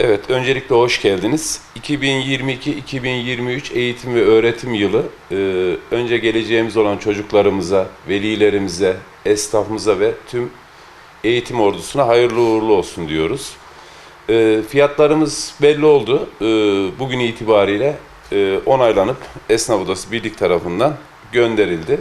Evet, öncelikle hoş geldiniz. 2022-2023 eğitim ve öğretim yılı e, önce geleceğimiz olan çocuklarımıza, velilerimize, esnafımıza ve tüm eğitim ordusuna hayırlı uğurlu olsun diyoruz. E, fiyatlarımız belli oldu. E, bugün itibariyle e, onaylanıp Esnaf Odası Birlik tarafından gönderildi.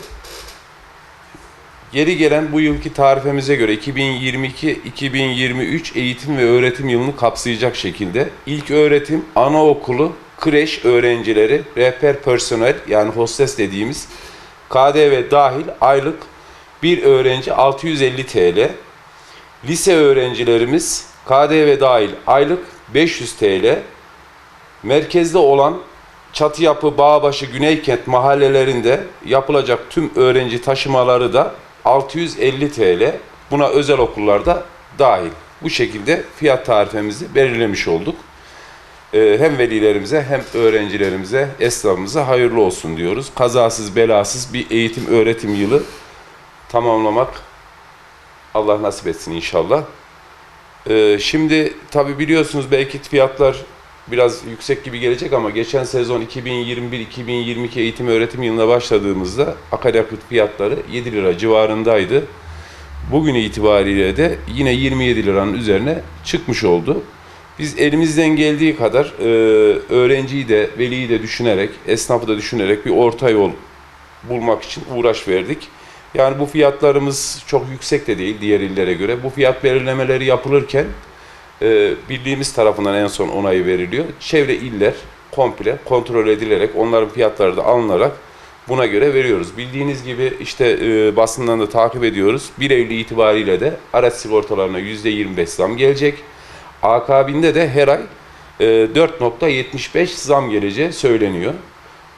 Geri gelen bu yılki tarifemize göre 2022-2023 eğitim ve öğretim yılını kapsayacak şekilde ilk öğretim, anaokulu, kreş öğrencileri, rehber personel yani hostes dediğimiz KDV dahil aylık bir öğrenci 650 TL. Lise öğrencilerimiz KDV dahil aylık 500 TL. Merkezde olan Çatı Yapı, Bağbaşı, Güneykent mahallelerinde yapılacak tüm öğrenci taşımaları da 650 TL. Buna özel okullarda dahil. Bu şekilde fiyat tarifemizi belirlemiş olduk. Ee, hem velilerimize hem öğrencilerimize, esnafımıza hayırlı olsun diyoruz. Kazasız belasız bir eğitim öğretim yılı tamamlamak Allah nasip etsin inşallah. Ee, şimdi tabi biliyorsunuz belki fiyatlar biraz yüksek gibi gelecek ama geçen sezon 2021-2022 eğitim öğretim yılına başladığımızda akaryakıt fiyatları 7 lira civarındaydı. Bugün itibariyle de yine 27 liranın üzerine çıkmış oldu. Biz elimizden geldiği kadar e, öğrenciyi de, veliyi de düşünerek, esnafı da düşünerek bir orta yol bulmak için uğraş verdik. Yani bu fiyatlarımız çok yüksek de değil diğer illere göre. Bu fiyat belirlemeleri yapılırken e, birliğimiz tarafından en son onayı veriliyor. Çevre iller komple kontrol edilerek onların fiyatları da alınarak buna göre veriyoruz. Bildiğiniz gibi işte e, basından da takip ediyoruz. 1 Eylül itibariyle de araç sigortalarına %25 zam gelecek. Akabinde de her ay e, 4.75 zam geleceği söyleniyor.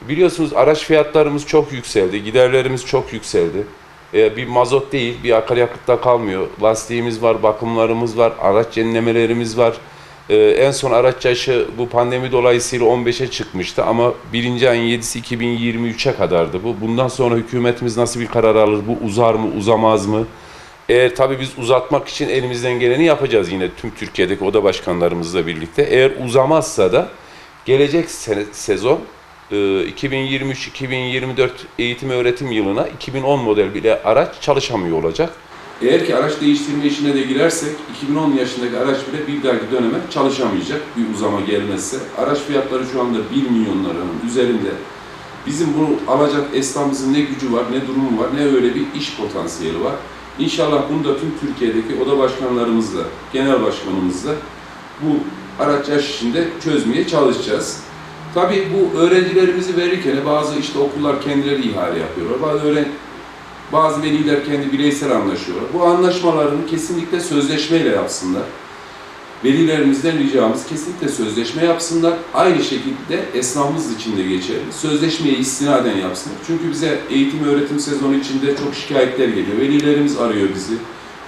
Biliyorsunuz araç fiyatlarımız çok yükseldi, giderlerimiz çok yükseldi. Ee, bir mazot değil, bir akaryakıtta kalmıyor. Lastiğimiz var, bakımlarımız var, araç yenilemelerimiz var. Ee, en son araç yaşı bu pandemi dolayısıyla 15'e çıkmıştı ama birinci ayın 7'si 2023'e kadardı bu. Bundan sonra hükümetimiz nasıl bir karar alır, bu uzar mı, uzamaz mı? Eğer tabii biz uzatmak için elimizden geleni yapacağız yine tüm Türkiye'deki oda başkanlarımızla birlikte. Eğer uzamazsa da gelecek sezon e, 2023-2024 eğitim öğretim yılına 2010 model bile araç çalışamıyor olacak. Eğer ki araç değiştirme işine de girersek 2010 yaşındaki araç bile bir dahaki döneme çalışamayacak bir uzama gelmezse. Araç fiyatları şu anda 1 milyonların üzerinde. Bizim bunu alacak esnafımızın ne gücü var, ne durumu var, ne öyle bir iş potansiyeli var. İnşallah bunu da tüm Türkiye'deki oda başkanlarımızla, genel başkanımızla bu araç yaş işinde çözmeye çalışacağız. Tabii bu öğrencilerimizi verirken bazı işte okullar kendileri ihale yapıyorlar. Bazı öğren bazı veliler kendi bireysel anlaşıyorlar. Bu anlaşmalarını kesinlikle sözleşmeyle yapsınlar. Velilerimizden ricamız kesinlikle sözleşme yapsınlar. Aynı şekilde esnafımız için de geçerli. Sözleşmeye istinaden yapsınlar. Çünkü bize eğitim öğretim sezonu içinde çok şikayetler geliyor. Velilerimiz arıyor bizi.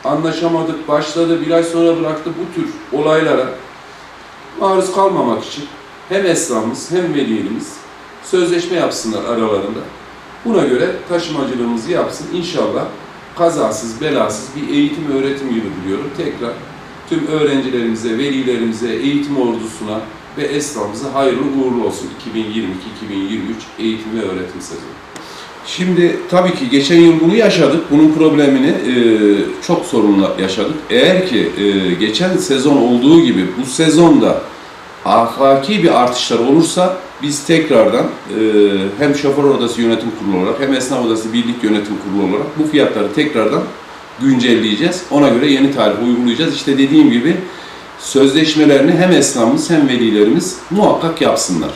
Anlaşamadık, başladı, bir ay sonra bıraktı. Bu tür olaylara maruz kalmamak için hem esnafımız hem velilerimiz sözleşme yapsınlar aralarında. Buna göre taşımacılığımızı yapsın. İnşallah kazasız, belasız bir eğitim öğretim yılı diliyorum. Tekrar tüm öğrencilerimize, velilerimize, eğitim ordusuna ve esnafımıza hayırlı uğurlu olsun 2022-2023 eğitim ve öğretim sezonu. Şimdi tabii ki geçen yıl bunu yaşadık. Bunun problemini e, çok sorunla yaşadık. Eğer ki e, geçen sezon olduğu gibi bu sezonda ahlaki bir artışlar olursa biz tekrardan e, hem şoför odası yönetim kurulu olarak hem esnaf odası birlik yönetim kurulu olarak bu fiyatları tekrardan güncelleyeceğiz. Ona göre yeni tarih uygulayacağız. İşte dediğim gibi sözleşmelerini hem esnafımız hem velilerimiz muhakkak yapsınlar.